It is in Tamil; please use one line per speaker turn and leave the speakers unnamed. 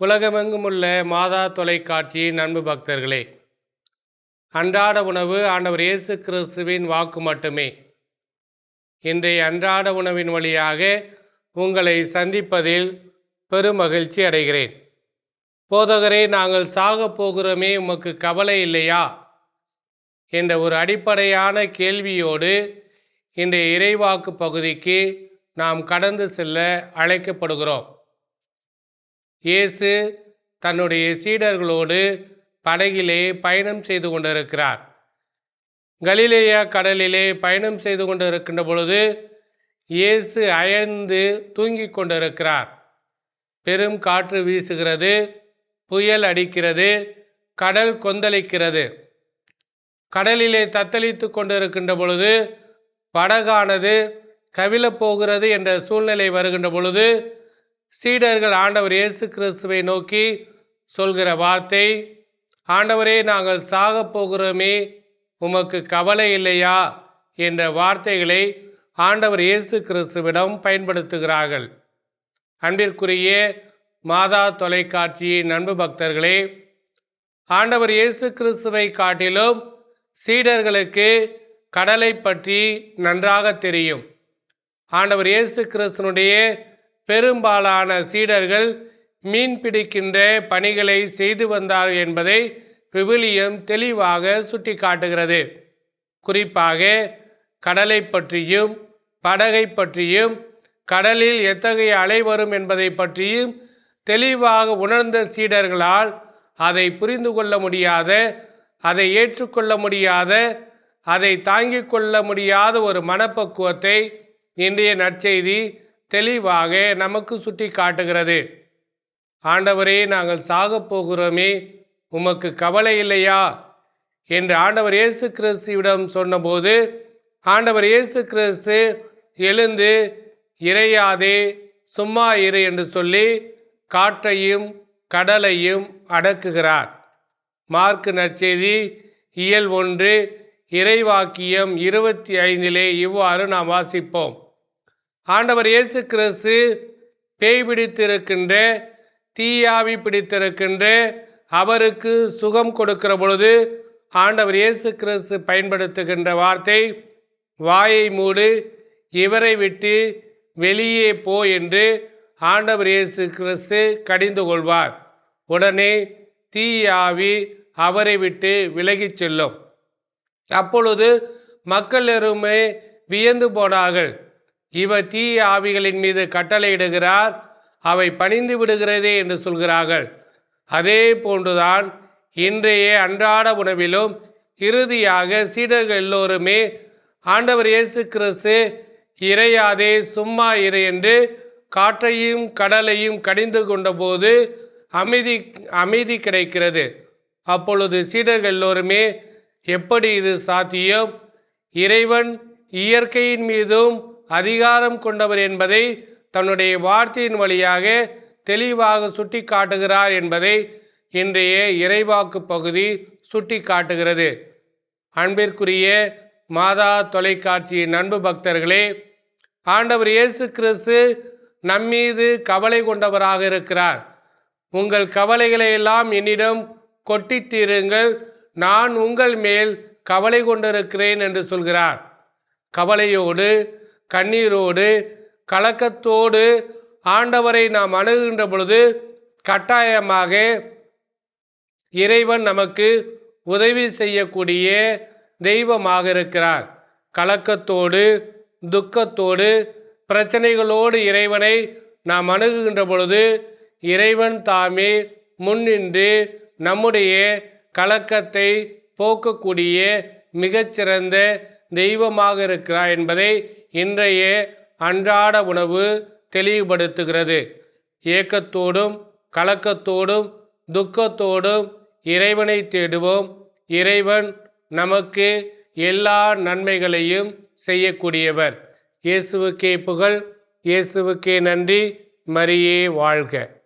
உலகமெங்கும் உள்ள மாதா தொலைக்காட்சி நண்பு பக்தர்களே அன்றாட உணவு ஆண்டவர் இயேசு கிறிஸ்துவின் வாக்கு மட்டுமே. இன்றைய அன்றாட உணவின் வழியாக உங்களை சந்திப்பதில் பெரும் மகிழ்ச்சி அடைகிறேன். போதகரே நாங்கள் சாகப் போகிறோமே உமக்கு கவலை இல்லையா? என்ற ஒரு அடிப்படையான கேள்வியோடு இன்றைய இறைவாக்கு பகுதிக்கு நாம் கடந்து செல்ல அழைக்கப்படுகிறோம். இயேசு தன்னுடைய சீடர்களோடு படகிலே பயணம் செய்து கொண்டிருக்கிறார். கலிலேயா கடலிலே பயணம் செய்து கொண்டிருக்கின்ற பொழுது இயேசு அயர்ந்து தூங்கிக் கொண்டிருக்கிறார். பெரும் காற்று வீசுகிறது புயல் அடிக்கிறது கடல் கொந்தளிக்கிறது. கடலிலே தத்தளித்து கொண்டிருக்கின்ற பொழுது படகானது கவிழப் போகிறது என்ற சூழ்நிலை வருகின்ற பொழுது சீடர்கள் ஆண்டவர் இயேசு கிறிஸ்துவை நோக்கி சொல்கிற வார்த்தை ஆண்டவரே நாங்கள் சாக போகிறோமே உமக்கு கவலை இல்லையா? என்ற வார்த்தைகளை ஆண்டவர் இயேசு கிறிஸ்துவிடம் பயன்படுத்துகிறார்கள். அன்பிற்குரிய மாதா தொலைக்காட்சியின் அன்பு பக்தர்களே ஆண்டவர் இயேசு கிறிஸ்துவை காட்டிலும் சீடர்களுக்கு கடலை பற்றி நன்றாக தெரியும். ஆண்டவர் இயேசு கிறிஸ்துனுடைய பெரும்பாலான சீடர்கள் மீன் பிடிக்கின்ற பணிகளை செய்து வந்தார்கள் என்பதை விவிலியம் தெளிவாக சுட்டிக்காட்டுகிறது. குறிப்பாக கடலை பற்றியும் படகை பற்றியும் கடலில் எத்தகைய அலை வரும் என்பதை பற்றியும் தெளிவாக உணர்ந்த சீடர்களால் அதை புரிந்து கொள்ள முடியாத அதை ஏற்றுக்கொள்ள முடியாத அதை தாங்கிக் கொள்ள முடியாத ஒரு மனப்பக்குவத்தை இன்றைய நற்செய்தி தெளிவாக நமக்கு சுட்டி காட்டுகிறது. ஆண்டவரே நாங்கள் சாகப் போகிறோமே உமக்கு கவலை இல்லையா? என்று ஆண்டவர் இயேசு கிறிஸ்துவிடம் சொன்னபோது ஆண்டவர் இயேசு கிறிஸ்து எழுந்து இறையாதே சும்மா இரு என்று சொல்லி காற்றையும் கடலையும் அடக்குகிறார். மார்க்கு நற்செய்தி இயல் ஒன்று இறைவாக்கியம் இருபத்தி ஐந்திலே இவ்வாறு நாம் வாசிப்போம். ஆண்டவர் இயேசு கிறிஸ்து பேய் பிடித்திருக்கின்ற தீயாவி பிடித்திருக்கின்ற அவருக்கு சுகம் கொடுக்கிற பொழுது ஆண்டவர் இயேசு கிறிஸ்து பயன்படுத்துகின்ற வார்த்தை வாயை மூடு இவரை விட்டு வெளியே போ என்று ஆண்டவர் இயேசு கிறிஸ்து கடிந்து கொள்வார். உடனே தீயாவி அவரை விட்டு விலகிச் செல்லும். அப்பொழுது மக்கள் எருமே வியந்து போனார்கள். இவர் தீய ஆவிகளின் மீது கட்டளையிடுகிறார் அவை பணிந்து விடுகிறதே என்று சொல்கிறார்கள். அதே போன்றுதான் இன்றைய அன்றாட உணவிலும் இறுதியாக சீடர்கள் எல்லோருமே ஆண்டவர் இயேசு கிறிஸ்து இறையாதே சும்மா இரு என்று காற்றையும் கடலையும் கடிந்து கொண்டபோது அமைதி அமைதி கிடைக்கிறது. அப்பொழுது சீடர்கள் எல்லோருமே எப்படி இது சாத்தியம்? இறைவன் இயற்கையின் மீதும் அதிகாரம் கொண்டவர் என்பதை தன்னுடைய வார்த்தையின் வழியாக தெளிவாக சுட்டி காட்டுகிறார் என்பதை இன்றைய இறைவாக்கு பகுதி சுட்டி காட்டுகிறது அன்பிற்குரிய மாதா தொலைக்காட்சியின் அன்பு பக்தர்களே ஆண்டவர் இயேசு கிறிஸ்து நம்மீது கவலை கொண்டவராக இருக்கிறார். உங்கள் கவலைகளை எல்லாம் என்னிடம் கொட்டித்தீருங்கள் நான் உங்கள் மேல் கவலை கொண்டிருக்கிறேன் என்று சொல்கிறார். கவலையோடு கண்ணீரோடு கலக்கத்தோடு ஆண்டவரை நாம் அணுகுகின்ற பொழுது கட்டாயமாக இறைவன் நமக்கு உதவி செய்யக்கூடிய தெய்வமாக இருக்கிறார். கலக்கத்தோடு துக்கத்தோடு பிரச்சனைகளோடு இறைவனை நாம் அணுகுகின்ற பொழுது இறைவன் தாமே முன்னின்று நம்முடைய கலக்கத்தை போக்கக்கூடிய மிகச்சிறந்த தெய்வமாக இருக்கிறார் என்பதை இன்றைய அன்றாட உணவு தெளிவுபடுத்துகிறது. ஏக்கத்தோடும் கலக்கத்தோடும் துக்கத்தோடும் இறைவனை தேடுவோம். இறைவன் நமக்கு எல்லா நன்மைகளையும் செய்யக்கூடியவர். இயேசுவுக்கே புகழ் இயேசுவுக்கே நன்றி. மரியே வாழ்க.